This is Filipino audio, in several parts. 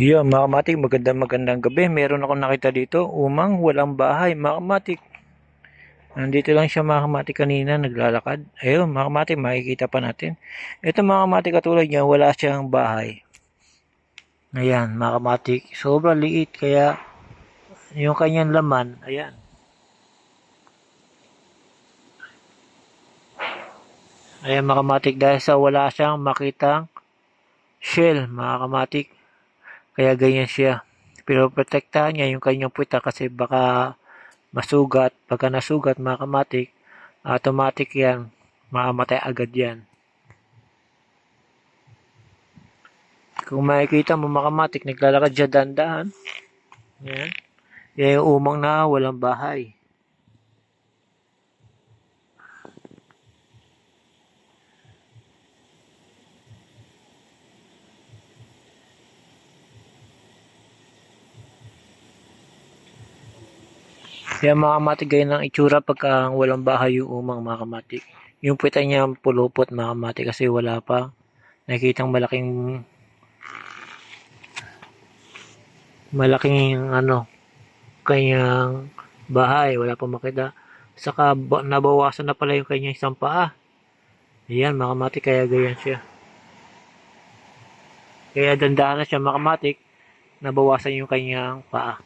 Yeah, mga kamatik, magandang magandang gabi. Meron akong nakita dito, umang walang bahay, mga kamatik. Nandito lang siya mga kamatik kanina, naglalakad. Ayun, mga kamatik, makikita pa natin. Ito mga kamatik katulad niya, wala siyang bahay. Ayan, mga kamatik, sobrang liit, kaya yung kanyang laman, ayan. Ayan mga kamatik, dahil sa wala siyang makitang shell, mga kamatik. Kaya ganyan siya. Pero protektahan niya yung kanyang puwita kasi baka masugat. Pagka nasugat mga kamatik, automatic yan. Mamamatay agad yan. Kung makikita mo mga kamatik, naglalakad siya dandahan. Yan. Yan yung umang na walang bahay. Kaya mga kamatik, ganyan ang itsura pagka walang bahay yung umang mga kamatik. Yung puwita niya pulupot mga kamatik kasi wala pa. Nakikitang malaking malaking ano kanyang bahay. Wala pa makita. Saka ba- nabawasan na pala yung kanyang isang paa. Ayan mga kamatik, kaya ganyan siya. Kaya dandahan na siya mga kamatik. Nabawasan yung kanyang paa.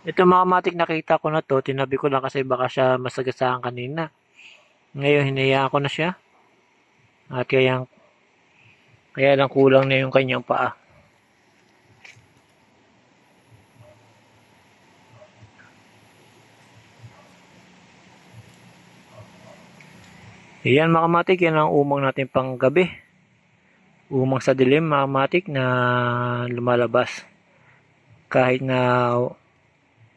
Ito mga matik nakita ko na to, tinabi ko lang kasi baka siya masagasaan kanina. Ngayon hinayaan ko na siya. At kaya, kaya lang kulang na yung kanyang paa. Ayan mga matik, yan ang umang natin pang gabi. Umang sa dilim mga matik na lumalabas. Kahit na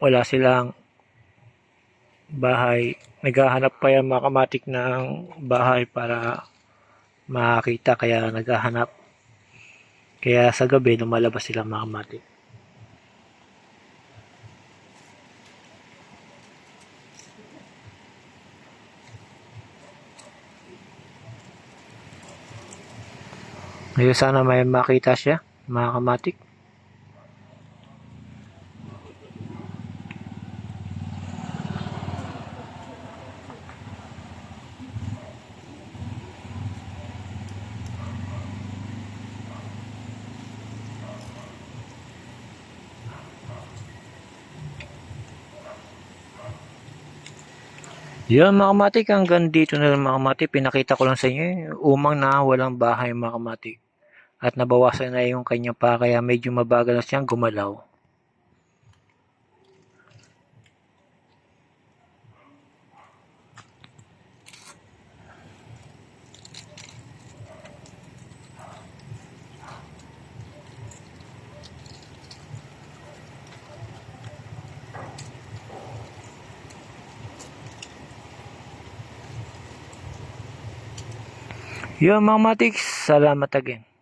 wala silang bahay. Naghahanap pa yan mga kamatik ng bahay para makakita kaya naghahanap. Kaya sa gabi lumalabas sila mga kamatik. Ngayon sana may makita siya mga kamatik. Yun mga kamatik, hanggang dito na lang mga kamatik. Pinakita ko lang sa inyo umang na walang bahay mga kamatik. At nabawasan na yung kanya pa kaya medyo mabagal na siyang gumalaw. Yun mga kamatik, salamat again.